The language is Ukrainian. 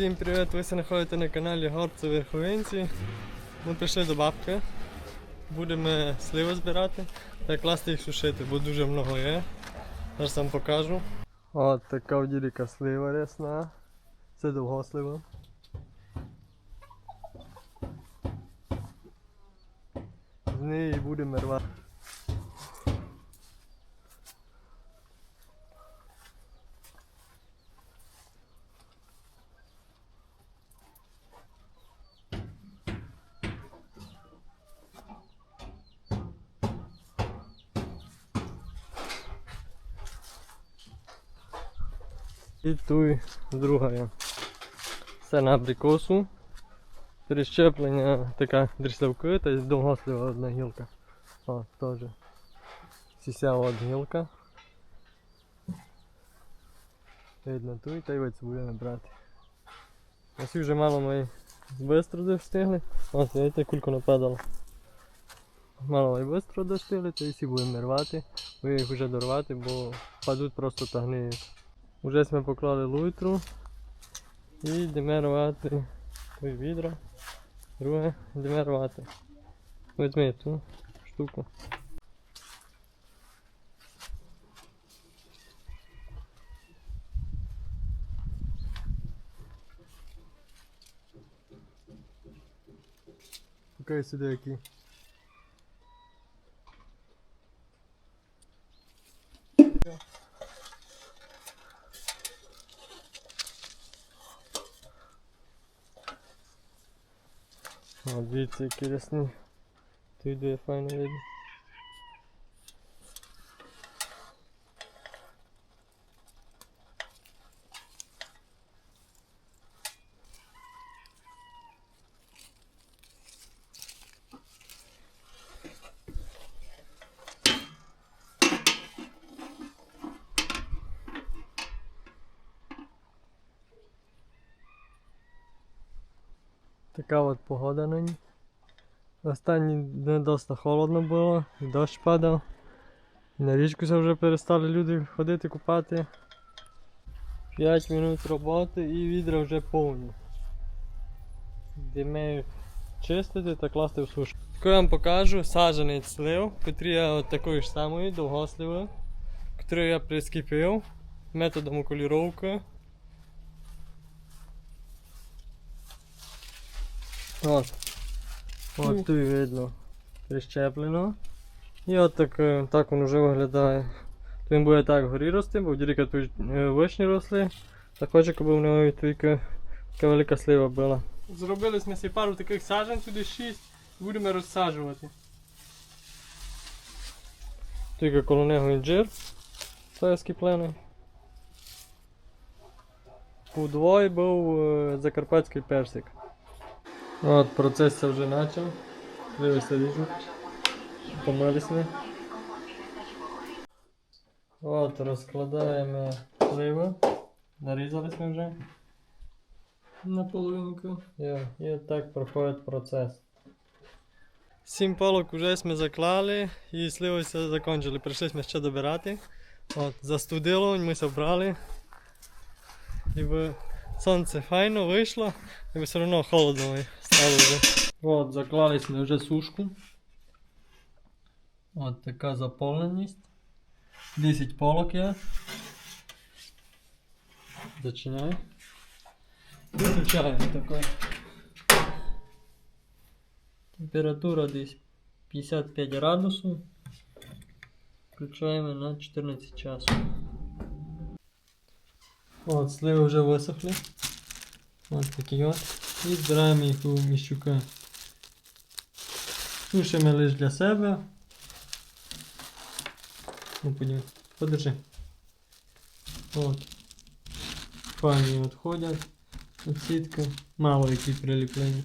Всім привіт! Ви знаходите на каналі Горці Верховинці. Ми прийшли до бабки. Будемо сливи збирати та класти їх сушити, бо дуже много є. Зараз вам покажу. От така діліка слива рясна. Це довгослива. З неї будемо рвати. І тут друга. Це на абрикосу. Перещеплення така дріслявки, та й довгослива одна гілка. О, теж. Сісява от гілка. Видно тут, та й будемо брати. Ось вже мало ми швидко достигли. Ось, видите, кульку нападало. Мало ми швидко достигли, то і всі будемо рвати. Ви їх вже дорвати, бо падуть просто та гниють. Уже ми поклали лутру і йдемо рвати той відро. Друге, йдемо рвати. Візьми ту штуку. Покажи сюди який. О, дивіться, який рясний. Тут де файно видно. Така от погода нині. Останні дні досить холодно було, дощ падав. На річку вже перестали люди ходити купати. 5 минут роботи і відра вже повні. Йдемо чистити та класти в сушу. Таку я вам покажу саджанець слив, котрий я от такої ж самої довгосливої, яку я прискіпив методом окуліровки. От. От тут видно прищеплено. І от так, е, так він вже виглядає. То він буде так горі рости, бо діріка тут е, вишні росли. Так хочу, щоб в нього тільки така велика слива була. Зробили ми пару таких саджань, сюди 6, будемо розсаджувати. Тільки коло нього інжир. Це скіплений. Удвоє був е, закарпатський персик. От, процес це вже почав. Дивися, ріжу. Помились ми. От, розкладаємо сливи. Нарізались ми вже. На половинку. І, і так проходить процес. Сім полок вже ми заклали і сливи все закончили. Прийшли ми ще добирати. От, застудило, ми зібрали. Ніби сонце файно вийшло, ніби все одно холодно вже. От, заклали ми вже сушку. От така заповненість. 10 полок є. Зачиняй. Виключаємо такой. Температура десь 55 градусів. Включаємо на 14 часу. От, сливи вже висохли. От такі от. І збираємо їх у міщука. Сушимо лише для себе. Ну, подивись. Подержи. От. Файні відходять. От сітки. Мало які приліплені.